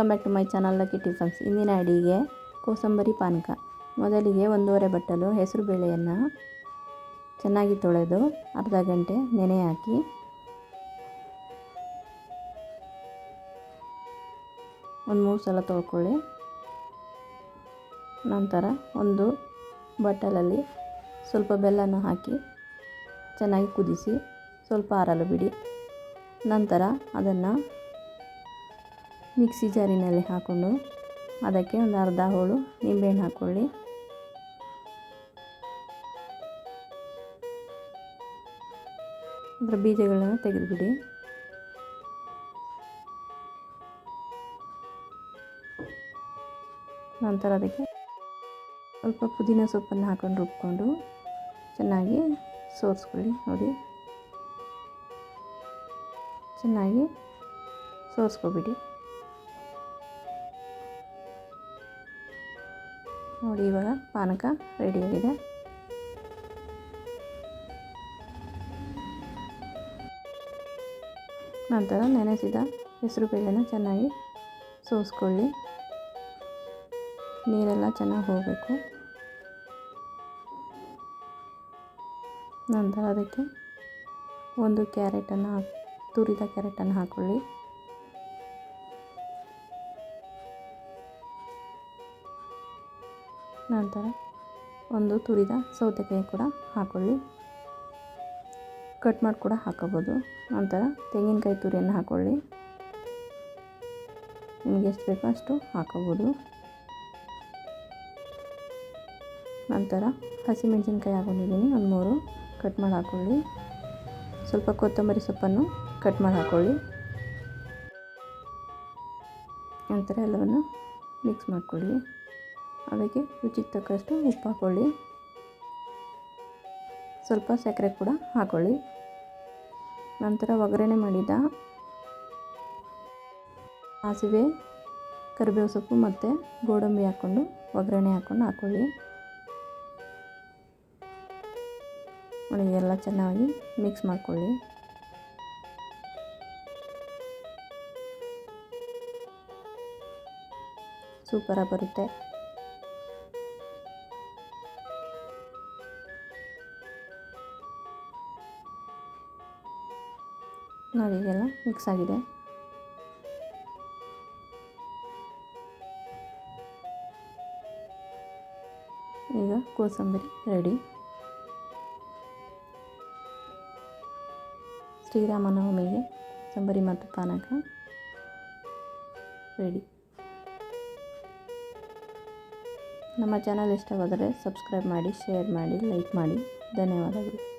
Welcome back to my channel Lucky tiffins ಇಂದಿನ ಅಡಿಗೆ ಕೋಸಂಬರಿ ಪಾನಕ. ಮೊದಲಿಗೆ ಒಂದೂವರೆ ಬಟ್ಟಲು ಹೆಸರು ಬೇಳೆಯನ್ನು ಚೆನ್ನಾಗಿ ತೊಳೆದು ಅರ್ಧ ಗಂಟೆ ನೆನೆ ಹಾಕಿ. ಒಂದು ಮೂರು ಸಲ ತೊಳ್ಕೊಳ್ಳಿ. ನಂತರ ಒಂದು ಬಟ್ಟಲಲ್ಲಿ ಸ್ವಲ್ಪ ಬೆಲ್ಲನ ಹಾಕಿ ಚೆನ್ನಾಗಿ ಕುದಿಸಿ ಸ್ವಲ್ಪ ಆರಲು ಬಿಡಿ. ನಂತರ ಅದನ್ನು ಮಿಕ್ಸಿ ಜಾರಿನಲ್ಲಿ ಹಾಕ್ಕೊಂಡು ಅದಕ್ಕೆ ಒಂದು ಅರ್ಧ ಹೋಳು ನಿಂಬೆಹಣ್ಣು ಹಾಕ್ಕೊಳ್ಳಿ. ಅದರ ಬೀಜಗಳನ್ನು ತೆಗೆದುಬಿಡಿ. ನಂತರ ಅದಕ್ಕೆ ಸ್ವಲ್ಪ ಪುದೀನ ಸೊಪ್ಪನ್ನು ಹಾಕೊಂಡು ರುಬ್ಕೊಂಡು ಚೆನ್ನಾಗಿ ಸೋರಿಸ್ಕೊಳ್ಳಿ ನೋಡಿ. ಚೆನ್ನಾಗಿ ಸೋರಿಸ್ಕೊಬಿಡಿ. ನೋಡಿ, ಇವಾಗ ಪಾನಕ ರೆಡಿಯಾಗಿದೆ ನಂತರ ನೆನೆಸಿದ ಹೆಸರು ಬೇಳೆನ ಚೆನ್ನಾಗಿ ಸೋಸ್ಕೊಳ್ಳಿ. ನೀರೆಲ್ಲ ಚೆನ್ನಾಗಿ ಹೋಗಬೇಕು. ನಂತರ ಅದಕ್ಕೆ ಒಂದು ಕ್ಯಾರೆಟನ್ನು ತುರಿದ ಕ್ಯಾರೆಟನ್ನು ಹಾಕ್ಕೊಳ್ಳಿ ನಂತರ ಒಂದು ತುರಿದ ಸೌತೆಕಾಯಿ ಕೂಡ ಹಾಕ್ಕೊಳ್ಳಿ ಕಟ್ ಮಾಡಿ ಕೂಡ ಹಾಕೋಬೋದು. ನಂತರ ತೆಂಗಿನಕಾಯಿ ತುರಿಯನ್ನು ಹಾಕ್ಕೊಳ್ಳಿ ನಿಮಗೆ ಎಷ್ಟು ಬೇಕೋ ಅಷ್ಟು ಹಾಕೋಬೋದು. ನಂತರ ಹಸಿಮೆಣಸಿನ್ಕಾಯಿ ಹಾಕೊಂಡಿದ್ದೀನಿ. ಒಂದು ಮೂರು ಕಟ್ ಮಾಡಿ ಹಾಕ್ಕೊಳ್ಳಿ ಸ್ವಲ್ಪ ಕೊತ್ತಂಬರಿ ಸೊಪ್ಪನ್ನು ಕಟ್ ಮಾಡಿ ಹಾಕ್ಕೊಳ್ಳಿ ನಂತರ ಎಲ್ಲವನ್ನು ಮಿಕ್ಸ್ ಮಾಡ್ಕೊಳ್ಳಿ. ಅದಕ್ಕೆ ರುಚಿಗೆ ತಕ್ಕಷ್ಟು ಉಪ್ಪು ಹಾಕ್ಕೊಳ್ಳಿ ಸ್ವಲ್ಪ ಸಕ್ಕರೆ ಕೂಡ ಹಾಕ್ಕೊಳ್ಳಿ ನಂತರ ಒಗ್ಗರಣೆ ಮಾಡಿದ ಸಾಸಿವೆ, ಕರಿಬೇವು ಸೊಪ್ಪು ಮತ್ತು ಗೋಡಂಬಿ ಹಾಕ್ಕೊಂಡು ಒಗ್ಗರಣೆ ಹಾಕ್ಕೊಂಡು ಹಾಕ್ಕೊಳ್ಳಿ ನೋಡಿ ಎಲ್ಲ ಚೆನ್ನಾಗಿ ಮಿಕ್ಸ್ ಮಾಡ್ಕೊಳ್ಳಿ. ಸೂಪರಾಗಿ ಬರುತ್ತೆ. ನೋಡಿ ಈಗೆಲ್ಲ ಮಿಕ್ಸ್ ಆಗಿದೆ. ಈಗ ಕೋಸಂಬರಿ ರೆಡಿ. ಶ್ರೀರಾಮನವಮಿಗೆ ಕೋಸಂಬರಿ ಮತ್ತು ಪಾನಕ ರೆಡಿ. ನಮ್ಮ ಚಾನಲ್ ಇಷ್ಟವಾದರೆ ಸಬ್ಸ್ಕ್ರೈಬ್ ಮಾಡಿ, ಶೇರ್ ಮಾಡಿ, ಲೈಕ್ ಮಾಡಿ. ಧನ್ಯವಾದಗಳು.